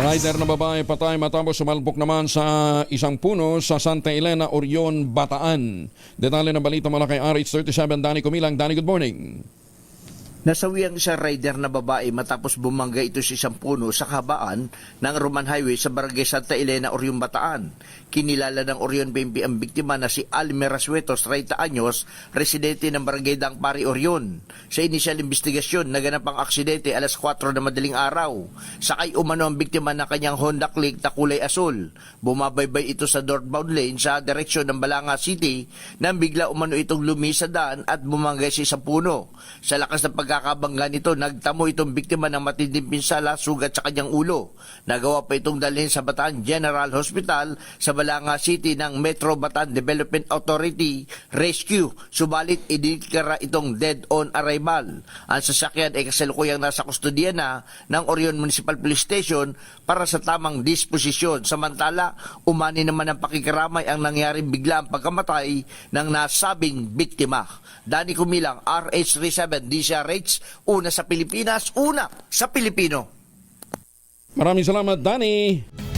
Rider na babae patay matapos sumalpok naman sa isang puno sa Santa Elena, Orion, Bataan. Detalye ng balita mula kay RH37, Danny Kumilang. Danny, good morning. Nasawi ang isang rider na babae matapos bumangga ito sa isang puno sa kabaan ng Roman Highway sa Barangay Santa Elena, Orion, Bataan. Kinilala ng Orion BMP ang biktima na si Almer Rasuetos, 30 anyos, residente ng Barangay Dangpari, Orion. Sa inisyal investigasyon, naganap ang aksidente alas 4 na madaling araw. Sakay umano ang biktima ng kanyang Honda Click na kulay asul. Bumabaybay ito sa northbound lane sa direksyon ng Balanga City nang bigla umano itong lumisa daan at bumanggay sa isang puno. Sa lakas ng pagkakabangga nito, nagtamo itong biktima ng matinding pinsala, sugat sa kanyang ulo. Nagawa pa itong dalhin sa Bataan General Hospital sa Balanga City ng Metro Bataan Development Authority Rescue. Subalit, idinikara itong dead on arrival. Ang sasakyan ay kasalukuyang nasa kustodiya na ng Orion Municipal Police Station para sa tamang disposisyon. Samantala, umani naman ang pakikiramay ang nangyaring bigla ang pagkamatay ng nasabing biktima. Dani Kumilang, RH37, DCRH, una sa Pilipinas, una sa Pilipino. Maraming salamat, Danny.